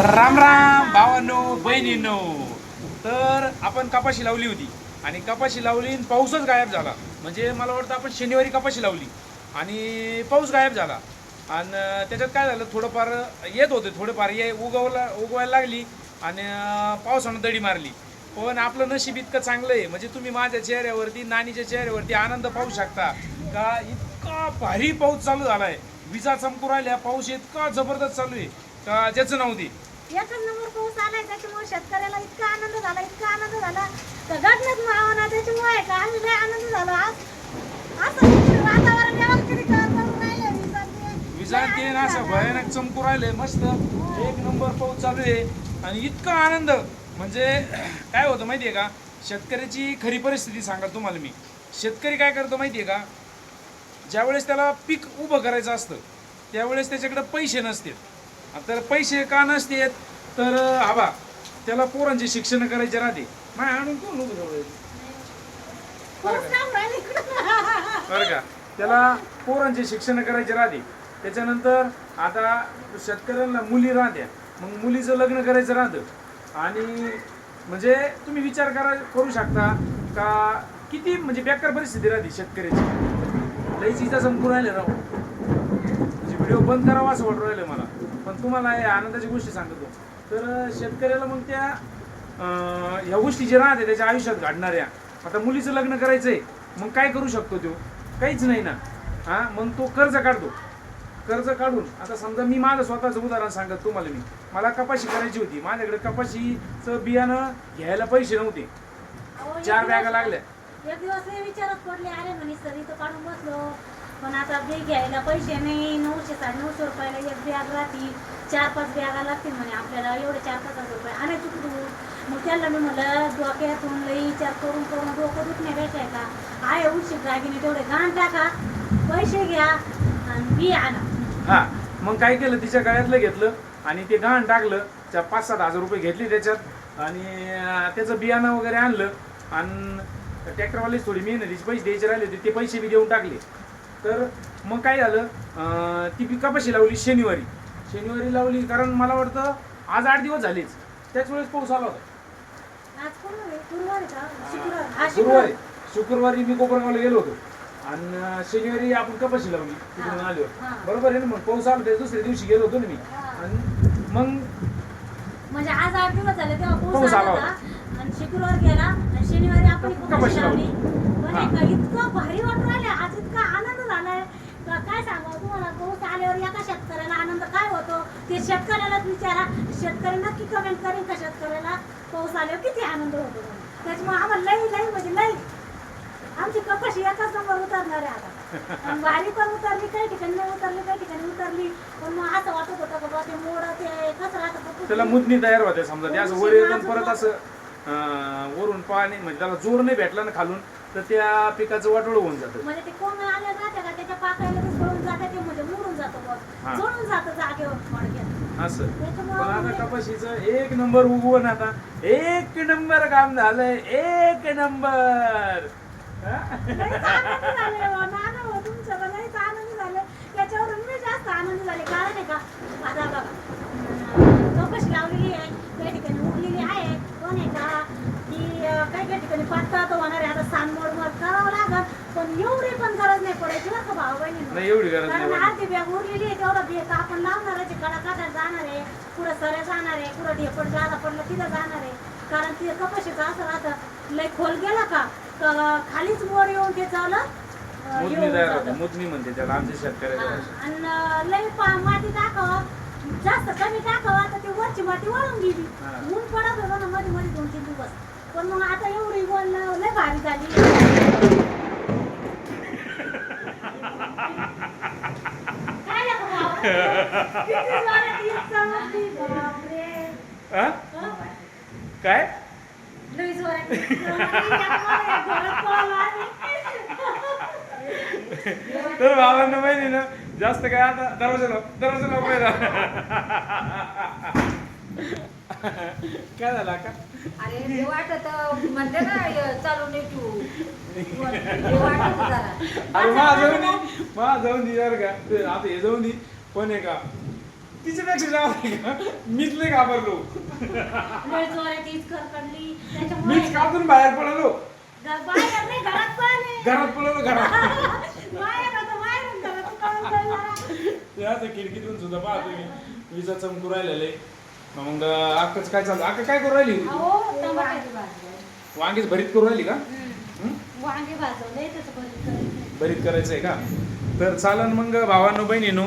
राम राम भावांनो बहिणींनो. तर आपण कपाशी लावली होती. आणि कपाशी लावली आणि पाऊसच गायब झाला. म्हणजे मला वाटतं आपण शनिवारी कपाशी लावली. आणि पाऊस गायब झाला. आणि त्याच्यात काय झालं थोडंफार येत होते थोडंफार ये उगवला उगवायला लागली. आणि पावसानं दडी मारली. पण आपलं नशीब इतकं चांगलं आहे. म्हणजे तुम्ही माझ्या चेहऱ्यावरती नानीच्या चेहऱ्यावरती आनंद पाहू शकता. का इतका भारी पाऊस चालू झाला आहे विजा चमकू राहिल्या. पाऊस इतका जबरदस्त चालू आहे. का ज्याचं नाव दे. एकच नंबर पाऊस आलाय त्याच्यामुळे शेतकऱ्याला इतका आनंद झाला इतका आनंद झाला. तर घटनाच मावना त्याच्यामुळे आहे का? आज लय आनंद झाला. आज असं वातावरण करून राहिलं असं भयानक चमकू राहिले मस्त. एक नंबर पाऊस चालू आहे आणि इतका आनंद. म्हणजे काय होतं माहितीये का? शेतकऱ्याची खरी परिस्थिती सांगा तुम्हाला मी. शेतकरी काय करतो माहितीये का? ज्यावेळेस त्याला पीक उभं करायचं असतं त्यावेळेस त्याच्याकडे पैसे नसतात. तर पैसे का नसतात? तर आबा त्याला पोरांचे शिक्षण करायचे राहते. माय आणून कोण इकडं. बरं का? त्याला पोरांचे शिक्षण करायचे राहते. त्याच्यानंतर आता शेतकऱ्यांना मुली राहत्या. मग मुलीचं लग्न करायचं राहतं. आणि म्हणजे तुम्ही विचार करा करू शकता का? किती म्हणजे बेकार परिस्थिती राहते शेतकऱ्याची. लईच इथं संपून राहिले राहू म्हणजे व्हिडिओ बंद करावा असं वाटू राहिलं मला. पण तुम्हाला हे आनंदाची गोष्टी सांगतो. तर शेतकऱ्याला मग त्या ह्या गोष्टी जे राहते त्याच्या आयुष्यात घडणाऱ्या. आता मुलीचं लग्न करायचंय मग काय करू शकतो तो? काहीच नाही ना. हा? मग तो कर्ज काढतो. कर्ज काढून आता समजा मी माझं स्वतःचं उदाहरण सांगत तुम्हाला मी. मला कपाशी करायची होती. माझ्याकडे कपाशीचं बियाणं घ्यायला पैसे नव्हते. चार बॅगा लागल्या. एक दिवस विचारत पडले. अरे म्हणे सर इथं काढून बसलो. पण आता बी घ्यायला पैसे नाही नऊशे साडे नऊशे रुपयाला एक बॅग राहतील चार पाच बॅगा लागतील म्हणे आपल्याला एवढे चार पाच हजार रुपये आणि चुकू मग त्याला मी म्हणलं डोक्यातून लई विचार करून करून डोकं दुखणे भेटाय का आहे उशीर ड्रागिने तेवढे घाण टाका पैसे घ्या आणि बी आणा. हा मग काय केलं तिच्या गळ्यातलं घेतलं आणि ते गहाण टाकलं. त्या पाच सात हजार रुपये घेतले त्याच्यात आणि त्याचं बियाणं वगैरे आणलं. आणि ट्रॅक्टरवाले थोडी मेहनतीचे पैसे द्यायचे राहिले होते ते पैसे बी देऊन टाकले. तर मग काय झालं? ती बी कपाशी लावली? शनिवारी. शनिवारी लावली कारण मला वाटतं आज आठ दिवस झालेच. त्याच वेळेस पाऊस आला होता? गुरुवार शुक्रवार. मी कोकणगावला गेलो होतो. आणि शनिवारी आपण कपाशी लावली. तिकडून हा. बरोबर आहे ना? मग पाऊस आला त्या दुसऱ्या दिवशी गेलो होतो ना मी. आणि मग म्हणजे आज आठ दिवस झाले तेव्हा पाऊस आला आला होता. आणि शुक्रवार गेला आणि शनिवारी आपण कपाशी लावली. इतकं भारी वाटून आज इतका आनंद काय सांगावं? तुम्हाला पाऊस आल्यावर एका शेतकऱ्याला आनंद काय होतो? ते शेतकऱ्यालाच विचारा. शेतकरी नक्की कमेंट करेन का शेतकऱ्याला? पाऊस आल्यावर किती आनंद होतो. त्याच्यामुळे आम्हाला लई लई म्हणजे लई. आमची कपाशी एकाच नंबर उतरणार आहे आता. भारी पण उतरली काही ठिकाणी नाही उतरली काही ठिकाणी उतरली. पण मग असं वाटत होतं का बा ते मोड ते राहतं त्याला मुदनी तयार होते समजा. ते असं वर येऊन परत असं वरून पाणी म्हणजे त्याला जोर नाही भेटला ना खालून तर त्या पिकाचं वाटोळ होऊन जातं. म्हणजे ते कोण आले त्याच्या पाकायला ते सोडून जाते ते म्हणजे मोडून जातं हा. बघ जातं जागेवर असं. पण त्याच्यामुळं आता म्हणजे- कपाशीचं एक नंबर उगवण आता. एक नंबर काम झालंय. एक नंबर. हा? लईच आनंदी झाले हो, नाना हो, तुमचं पण लईच आनंदी झाले त्याच्यावरून मी जास्त आनंदी झाले. कारण आहे का? आता बघा. अं, चौकशी लावलेली आहे. काही ठिकाणी उरलेली आहे. पण आहे का? की अं, काही काही ठिकाणी पातळ तर होणार आहे. आता सांगमोड मोड करावं लागल पण एवढी पण गरज नाही पडायची बरं का भाऊ बहिणी नाही एवढी गरज कारण नाही अर्धी बॅग उरलेली आहे तेवढं बॅग आपण लावणार आहे कडा काढायला जाणार आहे पुढं सऱ्या जाणार आहे पुढं ढेपड जायला पडलं तिथं जाणार आहे कारण ते कपाशीचं असं राहतं लय खोल गेला का खालीच मोड येऊन ते चावलं अं, मुदनी येऊन तयार जातं. होते मुदनी म्हणते त्याला आमच्या शेतकऱ्याच्या हा, भाषेत. आणि लय पा- माती टाकावं जास्त कमी टाकावं तर ती वरची माती वाळून गेली हा. ऊन पडत होतं ना मध्ये मध्ये दोन तीन दिवस पण मग आता एवढी वळ लय भारी झाली काय नको भाऊ? किती जोरात येत चमकली, बापरे. हा? हं? काय लय जोरात येत चमकली, त्यामुळे घरात पळालो आम्ही. तर भावांना माहिती ना जास्त काय आता दरवाजा लाव दरवाजा लाव काय झालं का अरे हे वाटत म्हणते ना चालू नाही तू हे वाटत जरा. अरे मा जाऊन मा जाऊन दे यार का. ते आता हे जाऊन दे. पण आहे का? तिच्यापेक्षा जास्त आहे का? मीच लय घाबरलो. मीच कापून बाहेर पडलो. घरात पडलो. घरात खिडकीतून सुद्धा पाहतो मी. विजा चमकू राहिलेले. मग अक्काच काय चाललं? अक्का काय करू राहिली? वांगीच भरीत करू राहिली का? भरीत करायचं. आहे का? तर चालन मग भावानो बहिणीनो.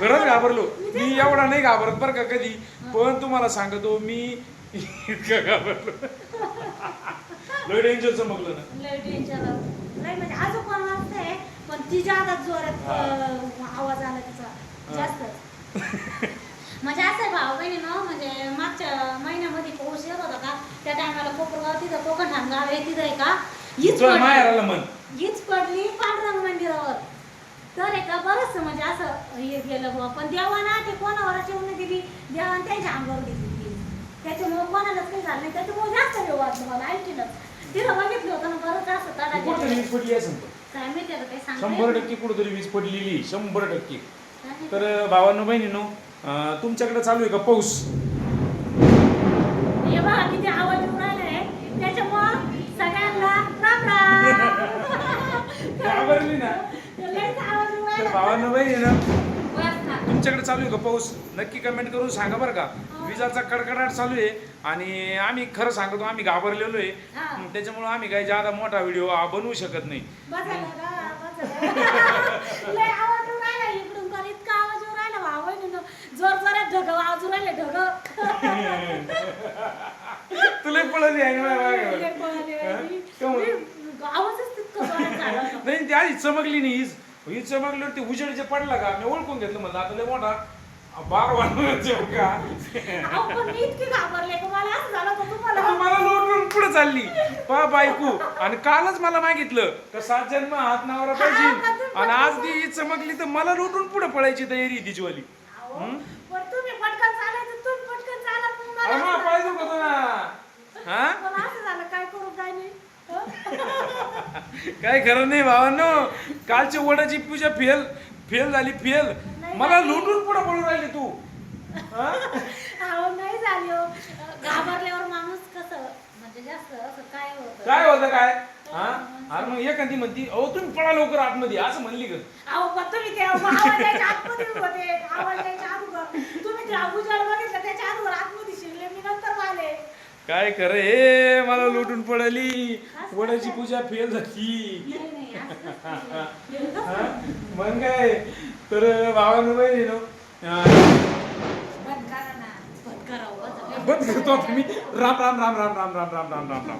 खरंच घाबरलो. मी मी एवढा नाही घाबरत बरं का कधी. पण तुम्हाला सांगतो मी इतका घाबरलो. लय डेंजर चमकलं ना. लय टेन्शन लय म्हणजे अजून पण वाटतंय पण तिच्या हातात जोरात अं, आवाज आला तिचा. जास्त म्हणजे असं आहे भाऊ बहिणी ना म्हणजे मागच्या महिन्यामध्ये पाऊस येत होता का? त्या टायमाला कोपरगाव तिथं कोकण ठाण गाव आहे तिथं आहे का? हीच माहेराला म्हण हीच पडली पांडुरंग मंदिरावर तर बरंच म्हणजे असं हे गेलं बुवा. पण देवाना ते कोणावर ठेवून दिली? देवाने त्यांच्या अंगावर घेतली ती. त्याच्यामुळे कोणालाच काही झालं नाही. त्याच्यामुळे जास्त वेळ वाटलं मला ऐकलं तिथं बघितलं होतं ना बरंच असं तडा कुठेतरी वीज पडली असेल. काय माहिती आता काही सांगता शंभर येत नाही. टक्के कुठेतरी वीज पडलेली शंभर टक्के. माहिती. तर भावांनो बहिणीनो अं, तुमच्याकडे चालू आहे का पाऊस? हे बघा किती आवाज येऊन राहिलाय त्याच्यामुळं सगळ्यांना राम राम. घाबरली ना. भावांना ना? तुमच्याकडे चालू आहे का पाऊस? नक्की कमेंट करून सांगा बरं का. विजाचा कडकडाट चालू आहे आणि आम्ही खरं सांगतो आम्ही घाबरलेलो आहे. त्याच्यामुळे आम्ही काही जादा मोठा व्हिडिओ बनवू शकत नाही. तुला पळली आहे नाही आधी चमकली नाही हीच चमकल्यावर ते उजेड जे पडला का मी ओळखून घेतलं म्हणलं आता लय मोठा बार वाढवायचे का? अहो, पण मी इतकी घाबरले का मला असं झालं होतं तुम्हाला? मला लोटून पुढे चालली. पा बायको आणि कालच मला मागितलं का सात जन्म हात नावाला पाहिजे. आणि आज ती चमकली तर मला लोटून पुढे पळायची तयारी आहे तिचीवाली. अहो, पण तुम्ही पटकन चालायचं तुम्ही पटकन चाला मग मला अरे असं पाहिजे होतं ना. हा? मला असं झालं काय करू काय नाही. हं? काय खरं नाही भावांनो. कालची वडाची पूजा फेल फेल झाली फेल. मला लुटून पुढे पळून राहिली तू. हा? नाही झाली हो. घाबरल्यावर माणूस कसं? म्हणजे जास्त असं काय होतं? काय होतं काय? हा अरे मग एखादी म्हणती अहो तुम्ही पळा लवकर आतमध्ये असं म्हणली ग अहो पण तुम्ही ते आवाज यायच्या आतमध्ये होते आवाज यायच्या अगोदर. तुम्ही ते उजाड बघितलं त्याच्या अगोदर आतमध्ये शिरले मी नंतर आले काय हे मला लुटून पडली वडाची पूजा फेल झाली. नाही नाही. हा? मग काय? तर भावानं बहिणीनो बंद करा ना. बंद करतो मी. राम राम राम राम राम राम राम राम राम राम.